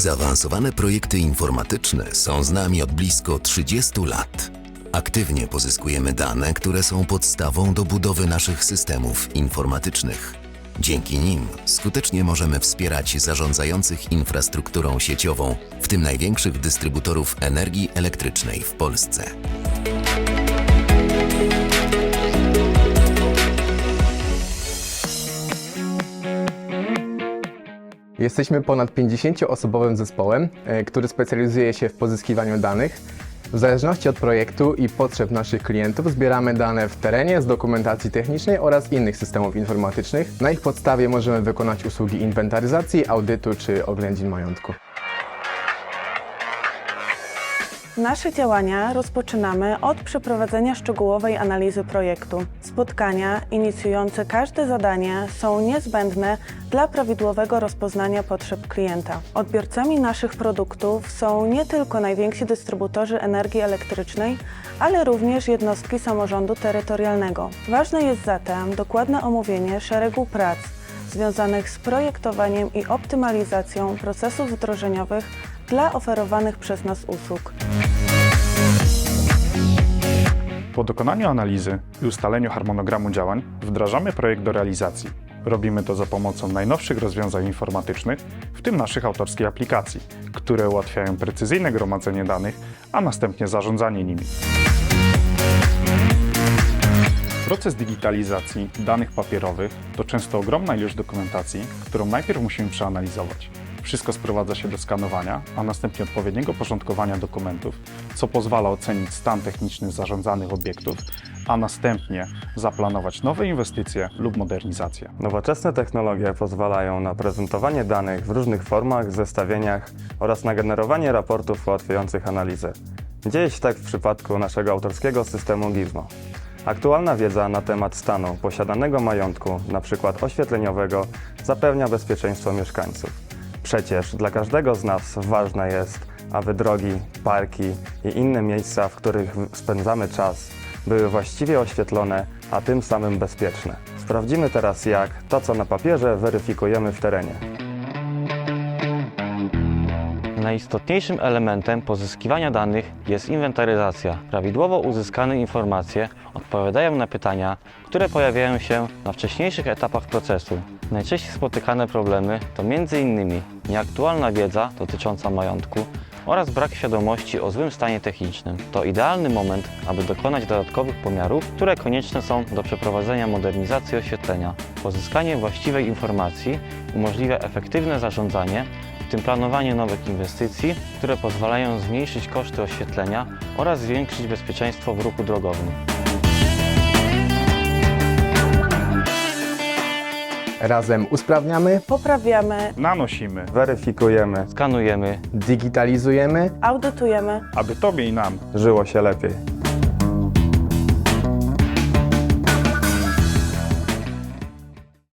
Zaawansowane projekty informatyczne są z nami od blisko 30 lat. Aktywnie pozyskujemy dane, które są podstawą do budowy naszych systemów informatycznych. Dzięki nim skutecznie możemy wspierać zarządzających infrastrukturą sieciową, w tym największych dystrybutorów energii elektrycznej w Polsce. Jesteśmy ponad 50-osobowym zespołem, e, który specjalizuje się w pozyskiwaniu danych. W zależności od projektu i potrzeb naszych klientów zbieramy dane w terenie z dokumentacji technicznej oraz innych systemów informatycznych. Na ich podstawie możemy wykonać usługi inwentaryzacji, audytu czy oględzin majątku. Nasze działania rozpoczynamy od przeprowadzenia szczegółowej analizy projektu. Spotkania inicjujące każde zadanie są niezbędne dla prawidłowego rozpoznania potrzeb klienta. Odbiorcami naszych produktów są nie tylko najwięksi dystrybutorzy energii elektrycznej, ale również jednostki samorządu terytorialnego. Ważne jest zatem dokładne omówienie szeregu prac związanych z projektowaniem i optymalizacją procesów wdrożeniowych dla oferowanych przez nas usług. Po dokonaniu analizy i ustaleniu harmonogramu działań wdrażamy projekt do realizacji. Robimy to za pomocą najnowszych rozwiązań informatycznych, w tym naszych autorskich aplikacji, które ułatwiają precyzyjne gromadzenie danych, a następnie zarządzanie nimi. Proces digitalizacji danych papierowych to często ogromna ilość dokumentacji, którą najpierw musimy przeanalizować. Wszystko sprowadza się do skanowania, a następnie odpowiedniego porządkowania dokumentów, co pozwala ocenić stan techniczny zarządzanych obiektów, a następnie zaplanować nowe inwestycje lub modernizację. Nowoczesne technologie pozwalają na prezentowanie danych w różnych formach, zestawieniach oraz na generowanie raportów ułatwiających analizę. Dzieje się tak w przypadku naszego autorskiego systemu Gizmo. Aktualna wiedza na temat stanu posiadanego majątku, np. oświetleniowego, zapewnia bezpieczeństwo mieszkańców. Przecież dla każdego z nas ważne jest, aby drogi, parki i inne miejsca, w których spędzamy czas, były właściwie oświetlone, a tym samym bezpieczne. Sprawdzimy teraz jak to, co na papierze, weryfikujemy w terenie. Najistotniejszym elementem pozyskiwania danych jest inwentaryzacja. Prawidłowo uzyskane informacje odpowiadają na pytania, które pojawiają się na wcześniejszych etapach procesu. Najczęściej spotykane problemy to m.in. nieaktualna wiedza dotycząca majątku oraz brak świadomości o złym stanie technicznym. To idealny moment, aby dokonać dodatkowych pomiarów, które konieczne są do przeprowadzenia modernizacji oświetlenia. Pozyskanie właściwej informacji umożliwia efektywne zarządzanie tym planowanie nowych inwestycji, które pozwalają zmniejszyć koszty oświetlenia oraz zwiększyć bezpieczeństwo w ruchu drogowym. Razem usprawniamy, Poprawiamy, Nanosimy, Weryfikujemy, Skanujemy, digitalizujemy audytujemy aby Tobie i nam żyło się lepiej.